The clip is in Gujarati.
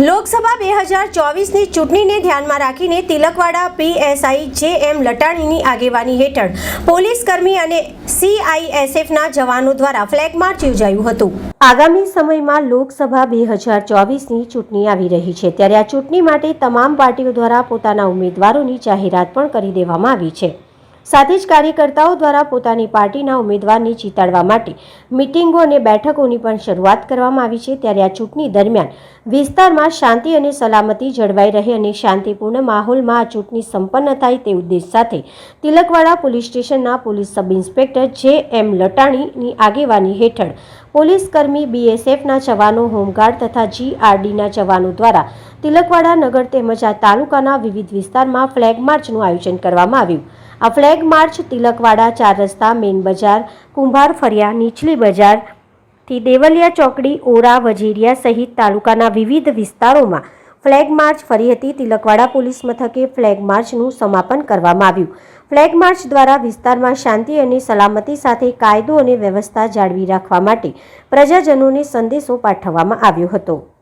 લોકસભા બે હજાર ચોવીસની ચૂંટણીને ધ્યાનમાં રાખીને તિલકવાડા પીએસઆઈ જે એમ લટાણીની આગેવાની હેઠળ પોલીસકર્મી અને સીઆઈએસએફના જવાનો દ્વારા ફ્લેગ માર્ચ યોજાયું હતું. આગામી સમયમાં લોકસભા બે હજાર ચોવીસની ચૂંટણી આવી રહી છે. ત્યારે આ ચૂંટણી માટે તમામ પાર્ટીઓ દ્વારા પોતાના ઉમેદવારોની જાહેરાત પણ કરી દેવામાં આવી છે. સાથે જ કાર્યકર્તાઓ દ્વારા પોતાની પાર્ટીના ઉમેદવારને જીતાડવા માટે મિટિંગો અને બેઠકોની પણ શરૂઆત કરવામાં આવી છે. ત્યારે આ ચૂંટણી દરમિયાન વિસ્તારમાં શાંતિ અને સલામતી જળવાઈ રહે અને શાંતિપૂર્ણ માહોલમાં આ ચૂંટણી સંપન્ન થાય તે ઉદ્દેશ સાથે તિલકવાડા પોલીસ સ્ટેશનના police sub inspector J M લટાણીની આગેવાની હેઠળ પોલીસ કર્મી બીએસએફના જવાનો, હોમગાર્ડ તથા જીઆરડીના જવાનો દ્વારા તિલકવાડા નગર તેમજ આ તાલુકાના વિવિધ વિસ્તારમાં ફ્લેગ માર્ચનું આયોજન કરવામાં આવ્યું. આ ફ્લેગ માર્ચ તિલકવાડા ચાર રસ્તા મેન બજાર, કુંભાર ફરિયા નીચલી બજારથી દેવલિયા ચોકડી, ઓરા, વજીરિયા સહિત તાલુકાના વિવિધ વિસ્તારોમાં ફ્લેગ માર્ચ ફરી હતી. તિલકવાડા પોલીસ મથકે ફ્લેગ માર્ચનું સમાપન કરવામાં આવ્યું. ફ્લેગ માર્ચ દ્વારા વિસ્તારમાં શાંતિ અને સલામતી સાથે કાયદો અને વ્યવસ્થા જાળવી રાખવા માટે પ્રજાજનોને સંદેશો પાઠવવામાં આવ્યો હતો.